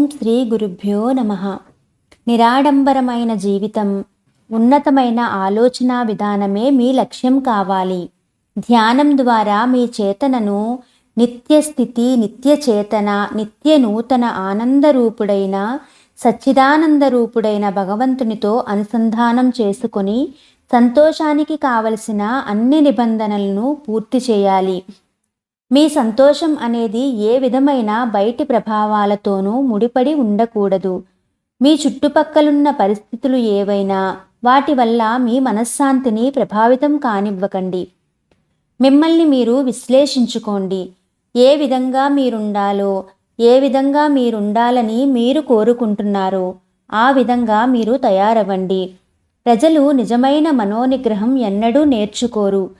ఓం శ్రీ గురుభ్యో నమ. నిరాడంబరమైన జీవితం ఉన్నతమైన ఆలోచన విధానమే మీ లక్ష్యం కావాలి. ధ్యానం ద్వారా మీ చేతనను నిత్య స్థితి నిత్య చేతన నిత్య నూతన ఆనందరూపుడైన సచ్చిదానంద రూపుడైన భగవంతునితో అనుసంధానం చేసుకొని సంతోషానికి కావలసిన అన్ని నిబంధనలను పూర్తి చేయాలి. మీ సంతోషం అనేది ఏ విధమైన బయటి ప్రభావాలతోనూ ముడిపడి ఉండకూడదు. మీ చుట్టుపక్కలున్న పరిస్థితులు ఏవైనా వాటి వల్ల మీ మనశ్శాంతిని ప్రభావితం కానివ్వకండి. మిమ్మల్ని మీరు విశ్లేషించుకోండి. ఏ విధంగా మీరుండాలో ఏ విధంగా మీరుండాలని మీరు కోరుకుంటున్నారో ఆ విధంగా మీరు తయారవ్వండి. ప్రజలు నిజమైన మనోనిగ్రహం ఎన్నడూ నేర్చుకోరు.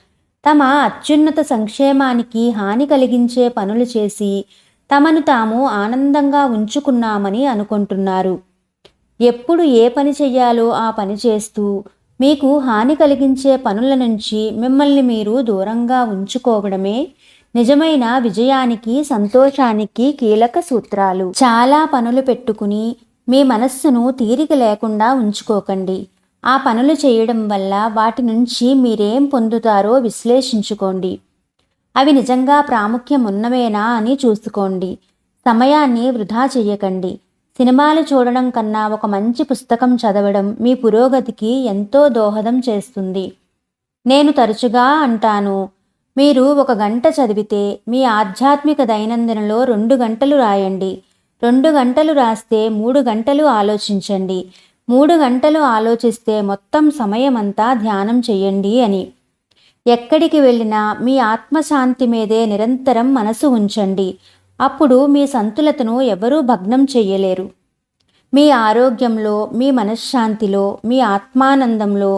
తమ అత్యున్నత సంక్షేమానికి హాని కలిగించే పనులు చేసి తమను తాము ఆనందంగా ఉంచుకున్నామని అనుకుంటున్నారు. ఎప్పుడు ఏ పని చెయ్యాలో ఆ పని చేస్తూ మీకు హాని కలిగించే పనుల నుంచి మిమ్మల్ని మీరు దూరంగా ఉంచుకోవడమే నిజమైన విజయానికి సంతోషానికి కీలక సూత్రాలు. చాలా పనులు పెట్టుకుని మీ మనస్సును తీరిక లేకుండా ఉంచుకోకండి. ఆ పనులు చేయడం వల్ల వాటి నుంచి మీరేం పొందుతారో విశ్లేషించుకోండి. అవి నిజంగా ప్రాముఖ్యం ఉన్నవేనా అని చూసుకోండి. సమయాన్ని వృధా చేయకండి. సినిమాలు చూడడం కన్నా ఒక మంచి పుస్తకం చదవడం మీ పురోగతికి ఎంతో దోహదం చేస్తుంది. నేను తరచుగా అంటాను మీరు ఒక గంట చదివితే మీ ఆధ్యాత్మిక దైనందినలో రెండు గంటలు రాయండి. రెండు గంటలు రాస్తే మూడు గంటలు ఆలోచించండి. మూడు గంటలు ఆలోచిస్తే మొత్తం సమయమంతా ధ్యానం చెయ్యండి అని. ఎక్కడికి వెళ్ళినా మీ ఆత్మశాంతి మీదే నిరంతరం మనసు ఉంచండి. అప్పుడు మీ సంతులతను ఎవరూ భగ్నం చెయ్యలేరు. మీ ఆరోగ్యంలో మీ మనశ్శాంతిలో మీ ఆత్మానందంలో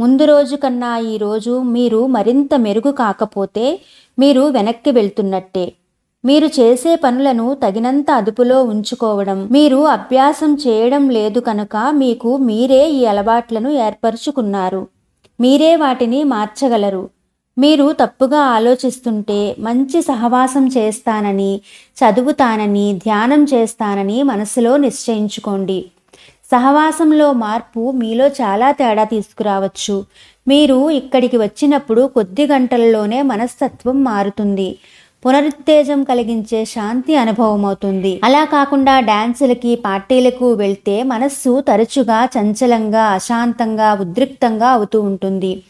ముందు రోజు కన్నా ఈరోజు మీరు మరింత మెరుగు కాకపోతే మీరు వెనక్కి వెళ్తున్నట్టే. మీరు చేసే పనులను తగినంత అదుపులో ఉంచుకోవడం మీరు అభ్యాసం చేయడం లేదు కనుక మీకు మీరే ఈ అలవాట్లను ఏర్పరచుకున్నారు. మీరే వాటిని మార్చగలరు. మీరు తప్పుగా ఆలోచిస్తుంటే మంచి సహవాసం చేస్తానని చదువుతానని ధ్యానం చేస్తానని మనసులో నిశ్చయించుకోండి. సహవాసంలో మార్పు మీలో చాలా తేడా తీసుకురావచ్చు. మీరు ఇక్కడికి వచ్చినప్పుడు కొద్ది గంటలలోనే మనస్తత్వం మారుతుంది. పునరుత్తేజం కలిగించే శాంతి అనుభవం అవుతుంది అలా కాకుండా డాన్సులకి పార్టీలకు వెళ్తే మనస్సు తరచుగా చంచలంగా అశాంతంగా ఉద్రిక్తంగా అవుతూ ఉంటుంది.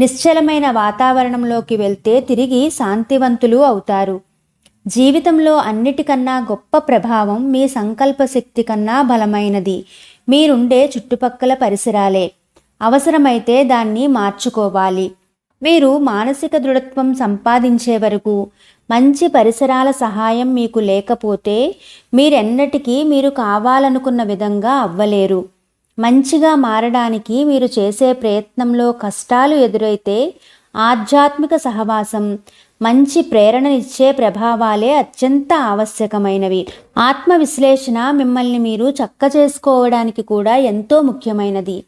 నిశ్చలమైన వాతావరణంలోకి వెళ్తే తిరిగి శాంతివంతులు అవుతారు. జీవితంలో అన్నిటికన్నా గొప్ప ప్రభావం మీ సంకల్ప శక్తి కన్నా బలమైనది. మీరుండే చుట్టుపక్కల పరిసరాలే. అవసరమైతే దాన్ని మార్చుకోవాలి. మీరు మానసిక దృఢత్వం సంపాదించే వరకు మంచి పరిసరాల సహాయం మీకు లేకపోతే మీరెన్నటికీ మీరు కావాలనుకున్న విధంగా అవ్వలేరు. మంచిగా మారడానికి మీరు చేసే ప్రయత్నంలో కష్టాలు ఎదురైతే ఆధ్యాత్మిక సహవాసం మంచి ప్రేరణనిచ్చే ప్రభావాలే అత్యంత ఆవశ్యకమైనవి. ఆత్మ విశ్లేషణ మిమ్మల్ని మీరు చక్క చేసుకోవడానికి కూడా ఎంతో ముఖ్యమైనది.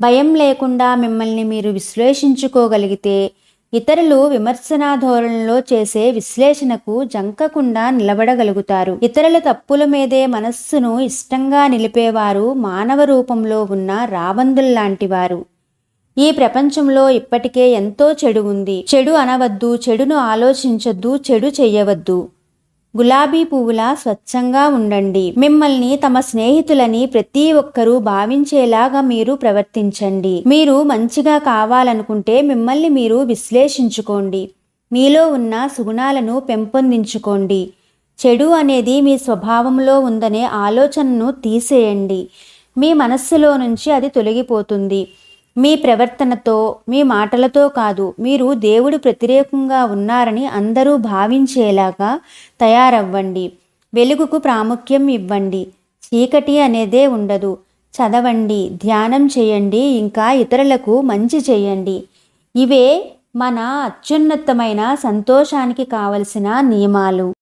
భయం లేకుండా మిమ్మల్ని మీరు విశ్లేషించుకోగలిగితే ఇతరులు విమర్శనా ధోరణిలో చేసే విశ్లేషణకు జంకకుండా నిలబడగలుగుతారు. ఇతరుల తప్పుల మీదే మనస్సును ఇష్టంగా నిలిపేవారు మానవ రూపంలో ఉన్న రావందుల్లాంటివారు ఈ ప్రపంచంలో ఇప్పటికే ఎంతో చెడు ఉంది. చెడు అనవద్దు చెడును ఆలోచించొద్దు చెడు చెయ్యవద్దు గులాబీ పువ్వులా స్వచ్ఛంగా ఉండండి. మిమ్మల్ని తమ స్నేహితులని ప్రతి ఒక్కరూ భావించేలాగా మీరు ప్రవర్తించండి. మీరు మంచిగా కావాలనుకుంటే మిమ్మల్ని మీరు విశ్లేషించుకోండి. మీలో ఉన్న సుగుణాలను పెంపొందించుకోండి. చెడు అనేది మీ స్వభావంలో ఉందనే ఆలోచనను తీసేయండి. మీ మనస్సులో నుంచి అది తొలగిపోతుంది. మీ ప్రవర్తనతో మీ మాటలతో కాదు మీరు దేవుడు వ్యతిరేకంగా ఉన్నారని అందరూ భావించేలాగా తయారవ్వండి. వెలుగుకు ప్రాముఖ్యం ఇవ్వండి. చీకటి అనేదే ఉండదు. చదవండి ధ్యానం చేయండి ఇంకా ఇతరులకు మంచి చేయండి. ఇవే మన అత్యున్నతమైన సంతోషానికి కావలసిన నియమాలు.